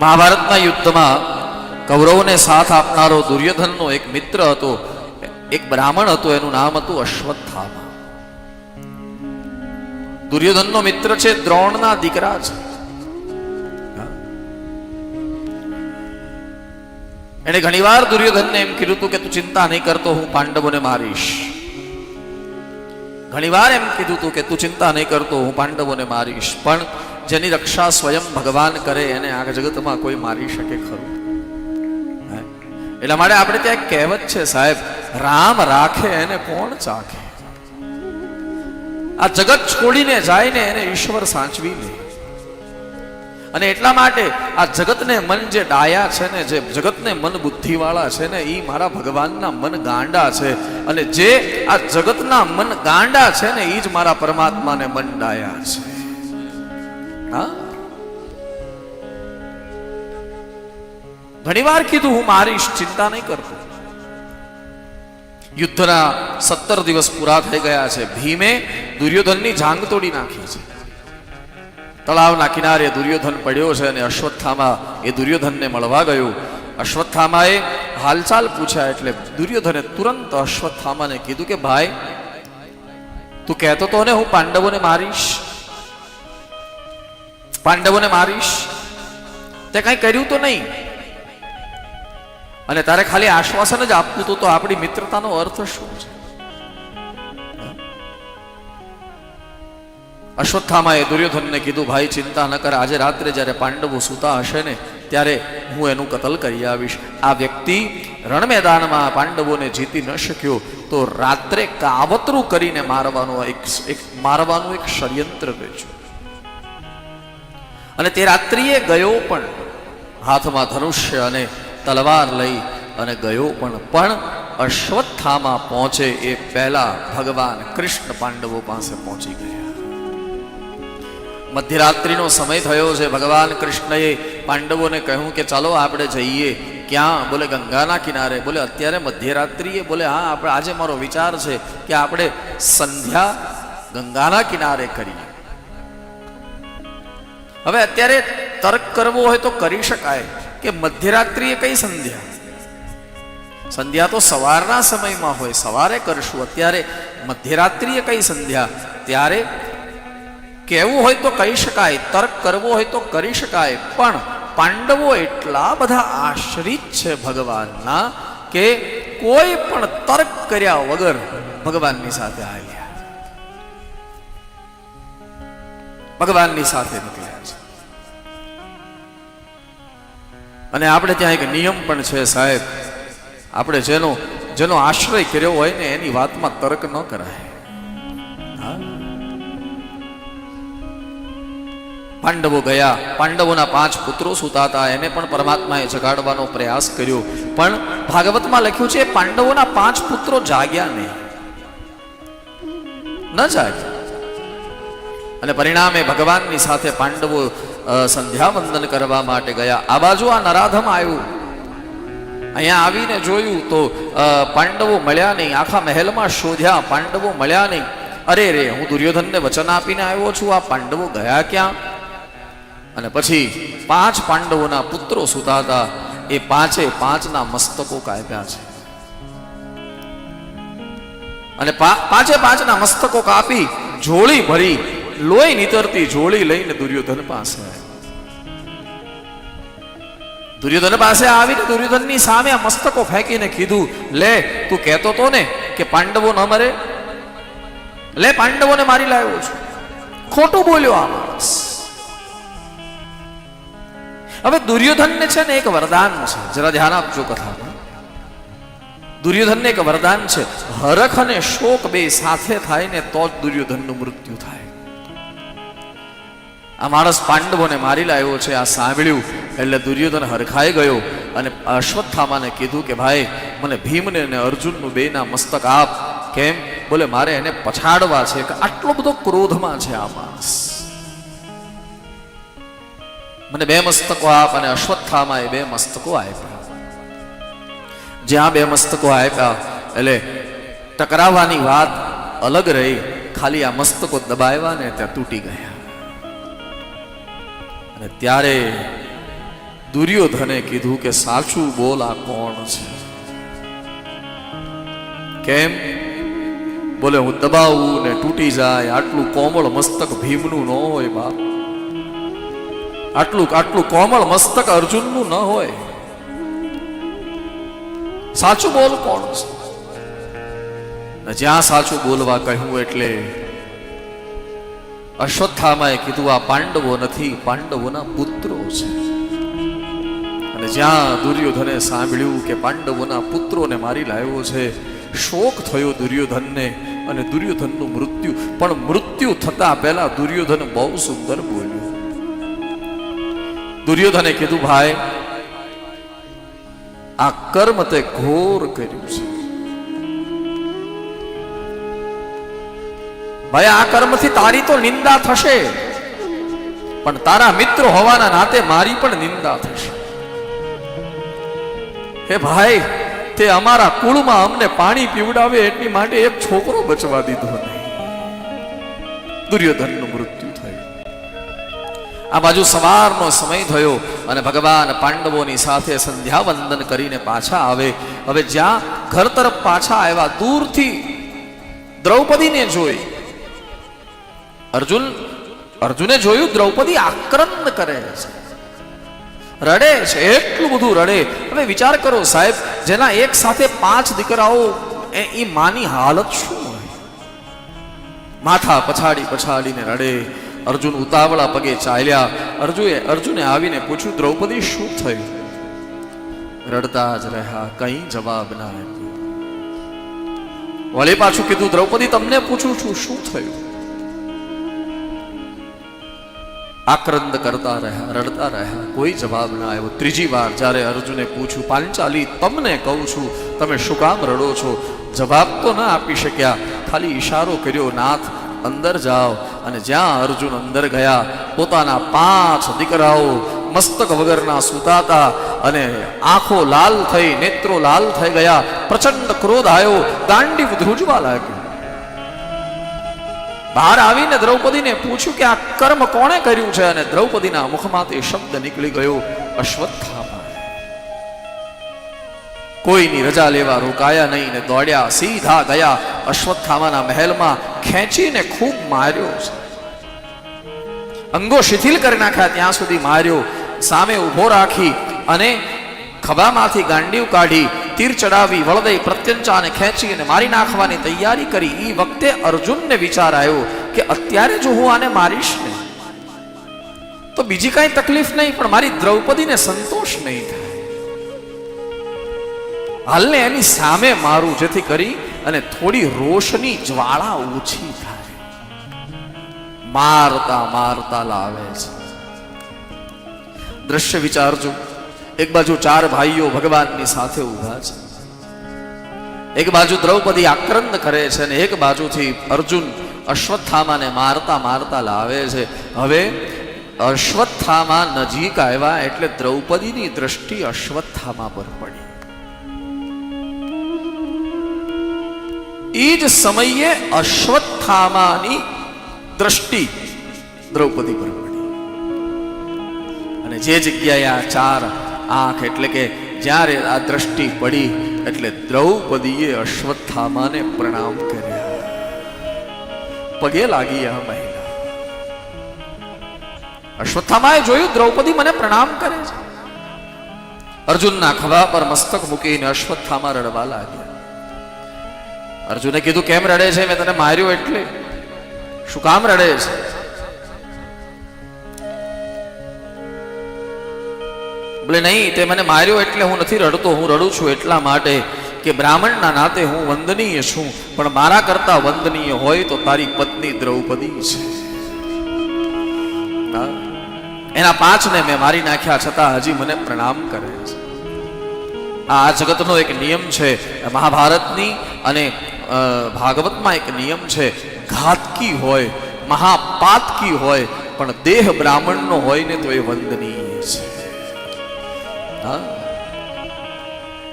મહાભારતના યુદ્ધમાં કૌરવોને સાથ આપનારો દુર્યોધનનો એક મિત્ર હતો, એક બ્રાહ્મણ હતો, એનું નામ હતું અશ્વત્થામા. દુર્યોધનનો મિત્ર છે દ્રોણના દીકરા છે. એણે ઘણીવાર દુર્યોધનને એમ કીધું હતું કે તું ચિંતા નહીં કરતો, હું પાંડવોને મારીશ. ઘણીવાર એમ કીધું હતું કે તું ચિંતા નહીં કરતો, હું પાંડવોને મારીશ. પણ જેની રક્ષા સ્વયં ભગવાન કરે, એને આ જગતમાં કોઈ મારી શકે ખરું? એટલા માટે આપણે ત્યાં એક કહેવત છે સાહેબ, રામ રાખે એને કોણ ચાખે? આ જગત છોડીને જાય ને એને ઈશ્વર સાચવી લે. અને એટલા માટે આ જગતને મન જે ડાયા છે ને, જે જગતને મન બુદ્ધિવાળા છે ને એ મારા ભગવાનના મન ગાંડા છે. અને જે આ જગતના મન ગાંડા છે ને એ જ મારા પરમાત્માને મન ડાયા છે. હા? ઘણીવાર કીધું, હું મારીશ ચિંતા નહીં કરતો. યુદ્ધના સત્તર દિવસ પૂરા થઈ ગયા છે. ભીમે દુર્યોધનની જાંગ તોડી નાખી છે. તળાવના કિનારે દુર્યોધન પડ્યો છે અને અશ્વત્થામા એ દુર્યોધનને મળવા ગયો. અશ્વત્થામાએ હાલચાલ પૂછ્યા એટલે દુર્યોધને તુરંત અશ્વત્થામાને કીધું કે, ભાઈ, તું કહેતો તો ને હું પાંડવોને મારીશ. પાંડવોને મારીશ? તે કઈ કર્યું તો નહીં. અને તારે ખાલી આશ્વાસન જ આપવું તો આપણી મિત્રતાનો અર્થ શું છે? અશ્વત્થામાએ દુર્યોધનને કીધું, ભાઈ, ચિંતા ન કર. આજે રાત્રે જ્યારે પાંડવો સૂતા હશે ને, ત્યારે હું એનું કતલ કરી આવીશ. આ વ્યક્તિ રણ મેદાનમાં પાંડવોને જીતી ન શક્યો તો રાત્રે કાવતરું કરીને મારવાનો એક મારવાનું એક ષડયંત્ર રચ્યું. અને તે રાત્રિએ ગયો પણ. હાથમાં ધનુષ્ય અને તલવાર લઈ અને ગયો પણ. પણ અશ્વત્થામાં પહોંચે એ પહેલા ભગવાન કૃષ્ણ પાંડવો પાસે પહોંચી ગયા. મધ્યરાત્રિનો સમય થયો છે. ભગવાન કૃષ્ણએ પાંડવોને કહ્યું કે ચાલો આપણે જઈએ. ક્યાં? બોલે ગંગાના કિનારે. બોલે અત્યારે મધ્યરાત્રિએ બોલે, હા, આપણે, આજે મારો વિચાર છે કે આપણે સંધ્યા ગંગાના કિનારે કરીએ. હવે અત્યારે તર્ક કરવો હોય તો કરી શકાય કે મધ્યરાત્રિએ કઈ સંધ્યા? સંધ્યા તો સવારના સમયમાં હોય, સવારે કરશું. અત્યારે મધ્યરાત્રિએ કઈ સંધ્યા? ત્યારે કહેવું હોય તો કહી શકાય, તર્ક કરવો હોય તો કરી શકાય, પણ પાંડવો એટલા બધા આશ્રિત છે ભગવાનના કે કોઈ પણ તર્ક કર્યા વગર ભગવાનની સાથે આવ્યા ભગવાનની સાથે નીકળ્યા છે. અને આપણે ત્યાં એક નિયમ પણ છે સાહેબ. આપણે જેનો જેનો આશ્રય કર્યો હોય ને એની વાતમાં તર્ક ન કરાય. પાંડવો ગયા. પાંડવોના પાંચ પુત્રો સુતા હતા. એને પણ પરમાત્માએ જગાડવાનો પ્રયાસ કર્યો. પણ ભાગવતમાં લખ્યું છે, પાંડવોના પાંચ પુત્રો જાગ્યા નહીં. ન જાગ્યા. અને પરિણામે ભગવાનની સાથે પાંડવો સંધ્યા સંધ્યાવંદન કરવા માટે ગયા. આ બાજુ આ નરાધમ આવ્યું. અહીંયા આવીને જોયું તો પાંડવો મળ્યા નહીં. આખા મહેલમાં શોધ્યા, પાંડવો મળ્યા નહીં. અરે રે, હું દુર્યોધનને વચન આપીને આવ્યો છું. આ પાંડવો ગયા ક્યાં? અને પછી પાંચ પાંડવોના પુત્રો સુતા હતા. એ પાંચે પાંચના મસ્તકો કાપ્યા છે. અને પાંચે પાંચના મસ્તકો કાપી જોળી ભરી લોહી નીતરતી જોડી લઈને દુર્યોધન પાસે દુર્યોધન પાસે આવીને દુર્યોધનની સામે મસ્તકો ફેંકીને કીધું, લે, તું કહેતો તો ને કે પાંડવો ન મરે? લે, પાંડવોને મારી લાવ્યો છું. ખોટું બોલ્યો આ માણસ. હવે દુર્યોધનને છે ને એક વરદાન છે. જરા ધ્યાન આપજો કથામાં. દુર્યોધનને એક વરદાન છે. હરખ અને શોક બે સાથે થાય ને તો જ દુર્યોધનનું મૃત્યુ થાય. આ માણસ પાંડવોને મારી લાવ્યો છે, આ સાંભળ્યું એટલે દુર્યોધન હરખાઈ ગયો અને અશ્વત્થામાને કીધું કે ભાઈ, મને ભીમને અને અર્જુનનું બેના મસ્તક આપ. કેમ? બોલે, મારે એને પછાડવા છે કે આટલો બધો ક્રોધમાં છે આ માણસ. મને બે મસ્તકો આપ અને અશ્વત્થામાએ બે મસ્તકો આપ્યા. જ્યાં બે મસ્તકો આપ્યા, એટલે ટકરાવવાની વાત અલગ રહી. ખાલી આ મસ્તકો દબાવ્યા ને ત્યાં તૂટી ગયા. અને ત્યારે દુર્યોધને કીધું કે, સાચું બોલ, આ કોણ છે? કેમ? બોલે, હું દબાવું ને તૂટી જાય. આટલું કોમળ મસ્તક ભીમનું ન હોય, બાપ. આટલું આટલું કોમળ મસ્તક અર્જુનનું ન હોય. સાચું બોલ, કોણ છે? જ્યાં સાચું બોલવા કહ્યું એટલે અશ્વત્થામાએ કીધું, આ પાંડવો નથી, પાંડવોના પુત્રો છે. અને જ્યાં દુર્યોધને સાંભળ્યું કે પાંડવોના પુત્રોને મારી લાવ્યો છે, શોક થયો દુર્યોધનને અને દુર્યોધનનું મૃત્યુ. પણ મૃત્યુ થતા પહેલા દુર્યોધન બહુ સુંદર બોલ્યો. દુર્યોધને કીધું, ભાઈ, આ કર્મ તે ઘોર કર્યું છે. ભાઈ આ કર્મથી તારી તો નિંદા થશે. પણ તારા મિત્ર હોવાના નાતે મારી પણ નિંદા થશે. હે ભાઈ, તે અમારા કુળમાં અમને પાણી પીવડાવે એટલી માટે એક છોકરો બચવા દીધો નહીં. દુર્યોધનનું મૃત્યુ થયું. આ બાજુ સવારનો સમય થયો અને ભગવાન પાંડવોની સાથે સંધ્યા વંદન કરીને પાછા આવે. હવે જ્યાં ઘર તરફ પાછા આવ્યા, દૂરથી દ્રૌપદીને જોઈ. અર્જુન, અર્જુને જોયું દ્રૌપદી આક્રંદ કરે છે. રડે છે, એટલું બધું રડે. હવે વિચાર કરો સાહેબ, જેના એક સાથે પાંચ દીકરાઓ, એ માની હાલત શું હોય? માથા પછાડી પછાડીને રડે. અર્જુન ઉતાવળા પગે ચાલ્યા. અર્જુએ, અર્જુને આવીને પૂછ્યું, દ્રૌપદી, શું થયું? રડતા જ રહ્યા, કઈ જવાબ ના આપ્યો. વળી પાછું કીધું, દ્રૌપદી, તમને પૂછું છું, શું થયું? આક્રંદ કરતા રહ્યા, રડતા રહ્યા. કોઈ જવાબ ના આવ્યો. ત્રીજી વાર જ્યારે અર્જુને પૂછ્યું પાંચાલી તમને કહું છું, તમે શું કામ રડો છો? જવાબ તો ના આપી શક્યા. ખાલી ઈશારો કર્યો, નાથ, અંદર જાઓ. અને જ્યાં અર્જુન અંદર ગયા, પોતાના પાંચ દીકરાઓ મસ્તક વગરના સુતાતા અને આંખો લાલ થઈ, નેત્રો લાલ થઈ ગયા. પ્રચંડ ક્રોધ આવ્યો દાંડી ધ્રુજવા લાગ્યો. બહાર આવીને દ્રૌપદીને પૂછ્યું કે આ કર્મ કોણે કર્યું છે અને દ્રૌપદીના મુખમાંથી શબ્દ નીકળી ગયો અશ્વત્થામા. કોઈની રજા લેવા રોકાયા નહીં ને દોડ્યા, સીધા ગયા અશ્વત્થામાના મહેલમાં ખેંચીને ખૂબ માર્યો. છે અંગો શિથિલ કરી નાખ્યા ત્યાં સુધી માર્યો. સામે ઊભો રાખી અને ખભામાંથી ગાંડીવ કાઢી તીર ચડાવી વળદઈ પ્રત્યંચાને ખેંચી અને મારી નાખવાની તૈયારી કરી. એ વખતે અર્જુનને વિચાર આવ્યો કે અત્યારે જો હું આને મારીશ ને, તો બીજી કાંઈ તકલીફ નહીં, પણ મારી દ્રૌપદીને સંતોષ નહીં થાય. હાલને એની સામે મારું જેથી કરી અને થોડી રોષની જ્વાળા ઓછી થાય. મારતા મારતા લાવે છે. દ્રશ્ય વિચારજો. એક બાજુ ચાર ભાઈઓ ભગવાનની સાથે ઊભા છે. એક બાજુ દ્રૌપદી આક્રંદ કરે છે અને એક બાજુથી અર્જુન અશ્વત્થામાને મારતા મારતા લાવે છે. હવે અશ્વત્થામા નજીક આવ્યા એટલે દ્રૌપદીની દ્રષ્ટિ અશ્વત્થામા પર પડી. એ જ સમયે અશ્વત્થામાની દ્રષ્ટિ દ્રૌપદી પર પડી. અને જે જગ્યાએ આ ચાર આંખ એટલે કે જ્યારે આ દ્રષ્ટિ પડી એટલે દ્રૌપદીએ અશ્વત્થામાને પ્રણામ કર્યા. પગે લાગી આ મહિલા. અશ્વત્થામાએ જોયું, દ્રૌપદી મને પ્રણામ કરે છે. અર્જુનના ખભા પર મસ્તક મૂકીને અશ્વત્થામા રડવા લાગ્યા. અર્જુને કીધું, કેમ રડે છે? મેં તને માર્યો એટલે. શું કામ રડે છે? બોલે નહીં, તે મને માર્યો એટલે હું નથી રડતો, હું રડું છું એટલા માટે કે બ્રાહ્મણના નાતે હું વંદનીય છું, પણ મારા કરતા વંદનીય હોય તો તારી પત્ની દ્રૌપદી છે. એના પાંચને મેં મારી નાખ્યા છતાં હજી મને પ્રણામ કરે છે. આ જગતનો એક નિયમ છે, મહાભારતની અને ભાગવતમાં એક નિયમ છે, ઘાતકી હોય, મહાપાતકી હોય, પણ દેહ બ્રાહ્મણનો હોય ને તો એ વંદનીય છે. હા